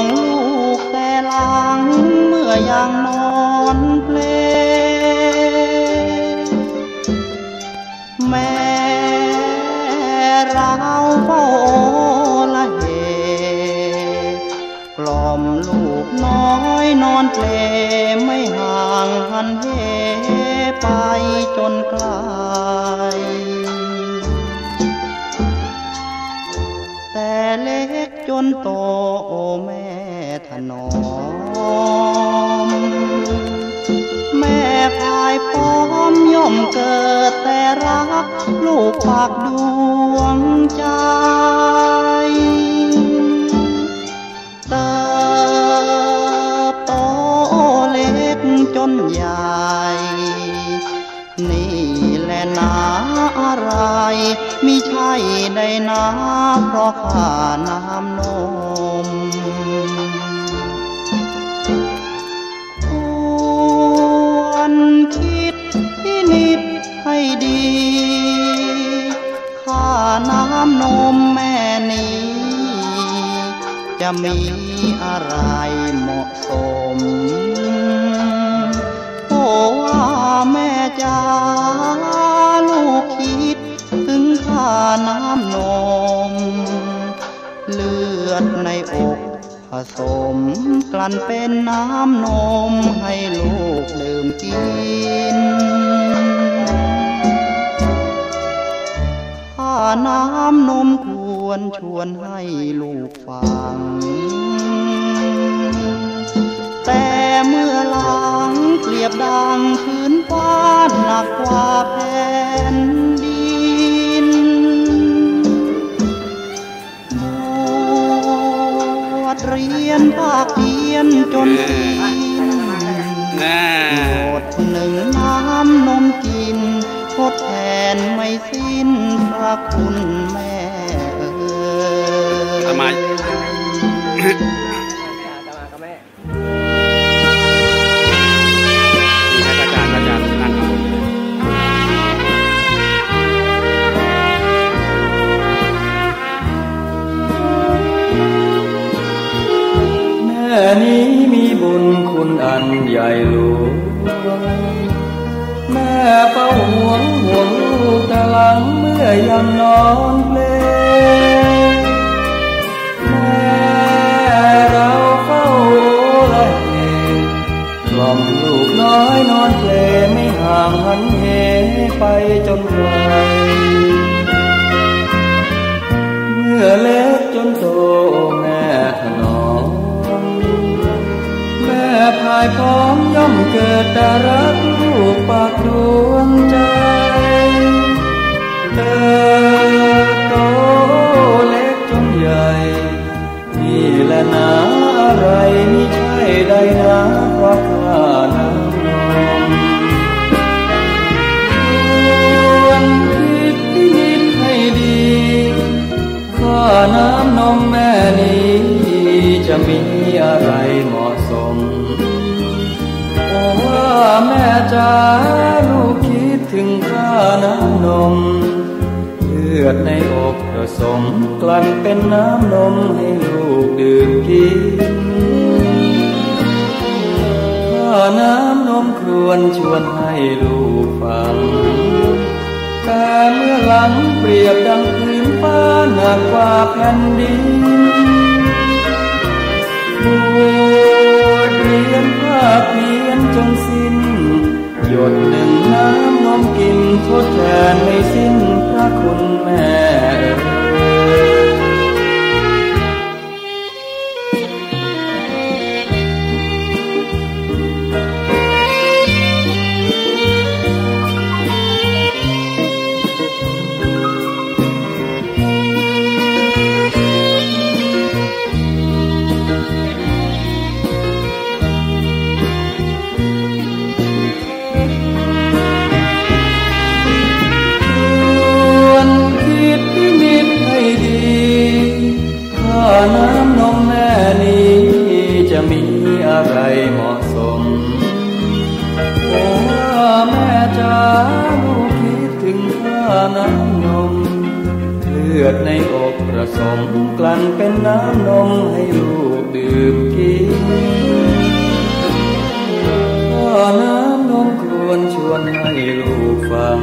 งลูกแต่ลังเมื่อยังนอนเพลแม่เราเฝ้าละเหกล่อมลูกน้อยนอนเปลไม่ห่างหันเหไปจนไกล นโตโอแม่ถนอม แม่พายพร้อมย่อมเกิดแต่รัก ลูกฝากดวงใจเติบโตเล็กจนใหญ่ นี่แหละนาอะไรมิใช่ได้นาเพราะข้าน้ำนมควรคิดพินิจให้ดีข้าน้ำนมแม่นี้ จะมีอะไรเหมาะสม โอ้ว่าแม่จ้าลูกคิด น้ำนม เลือดในอกผสมกลั่นเป็นน้ำนมให้ลูกดื่มกินข้าน้ำนมควรชวนให้ลูกฟัง แต่เมื่อหลังเปรียบดังพื้นฟ้าหนักกว่าแผ่น วชเรียนภาคเพียนจนสิ้นน่าหมดหนึ่งน้ำนมกินทดแทนไม่สิ้นพระคุณแม่เอ๋ยทำไม บุญคุณอันใหญ่หลวงแม่เฝ้าห่วงห่วงลูกแต่หลังเมื่อยังนอนเพลงแม่เราเฝ้าละเหกล่อมลูกน้อยนอนเพลไม่ห่างหันเหไปจนไกลเมื่อเล็กจนโตแม่ถนอม พายพร้อมย่อมเกิดแต่รักลูกปากดวงใจ เติบโตเล็กจนใหญ่ นี่แหละนาอะไรม่ใช่ได้นาเพราะข้าน้ำนมควรคิดนิจให้ดีข้าน้ำนมแม่นี้จะมีอะไรหมา จ๋าลูกคิดถึงข้าน้ำนม เลือดในอกผสมกลั่นเป็นน้ำนมให้ลูกดื่มกินข้าน้ำนมครวรชวนให้ลูกฟัง แต่เมื่อหลังเปรียบดังพื้นฟ้าหนักกว่าแผ่นดิน จ้าลูกคิดถึงข้าน้ำนม เลือดในอกผสมกลั่นเป็นน้ำนมให้ลูกดื่มกินข้าน้ำนมควนชวนให้ลูกฟัง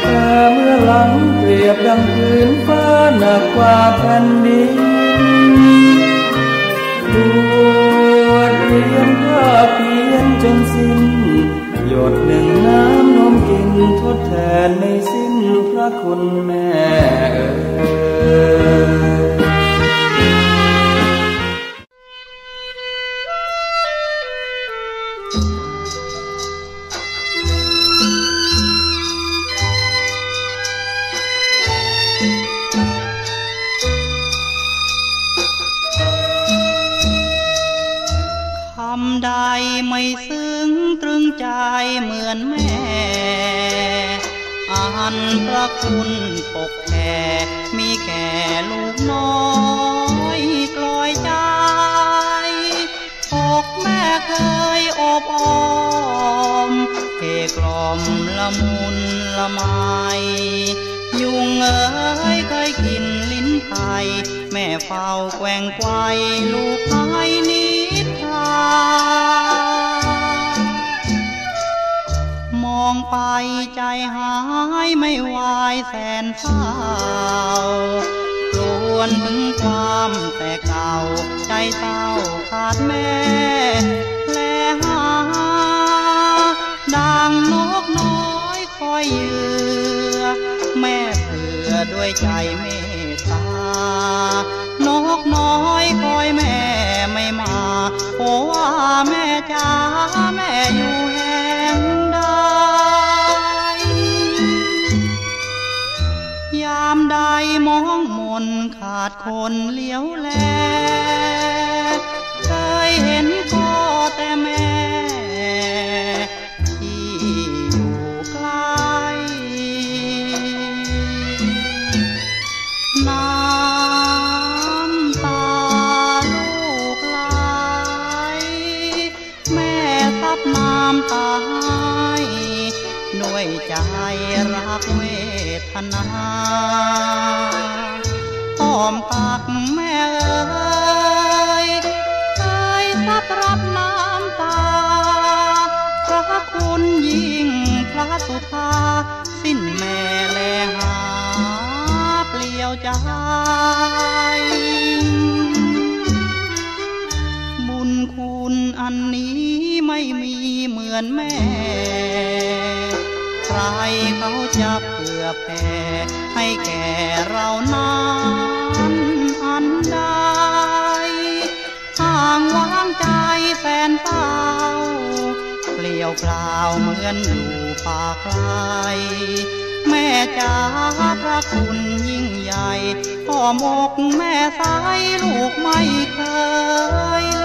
แต่เมื่อหลังเปรียบดังพื้นฟ้าหนักกว่าแผ่นดิน คุณแม่เอ๋ยคำใดไม่ซึ้งตรึงใจเหมือนแม่อันพระ คุณปกแผ่มีแก่ลูกน้อยกลอยใจอกแม่เคยอบอ้อมเกกล่อมละมุนละไมยุงเอ๋ยเคยกินลิ้นไทยแม่เฝ้าแกว่งไกวลูกไห้นิทาม องไปใจหายไม่วายแสนเศร้าลวนถึงความแต่เก่าใจเศร้าขาดแม่แลหา ดังนกน้อยคอยเยือ แม่เผื่อด้วยใจเมตตานกน้อยคอยแม่ไม่มาโอ้ว่าแม่จ้าามใดมองมนขาดคนเลี้ยวแล เคยเห็นพ่อแต่แม่ ที่อยู่ไกล น้ำตาลูกไหล แม่ซับน้ำตา ด้วยใจรักเวทนาอ้อมตักแม่เอ๋ยเคยซับรับน้ำตาพระคุณยิ่งพระสุธาสิ้นแม่แลหาเปลี่ยวใจบุญคุณอันนี้ไม่มีเหมือนแม่ เขาจะเผื่อแผ่ให้แก่เรานั้นอันใดห่างวางใจแฟนเฝ้าเปลี่ยวเปล่าเหมือนอยู่ป่าไกลแม่จ๋าพระคุณยิ่งใหญ่พ่อมกแม่สายลูกไม่เคย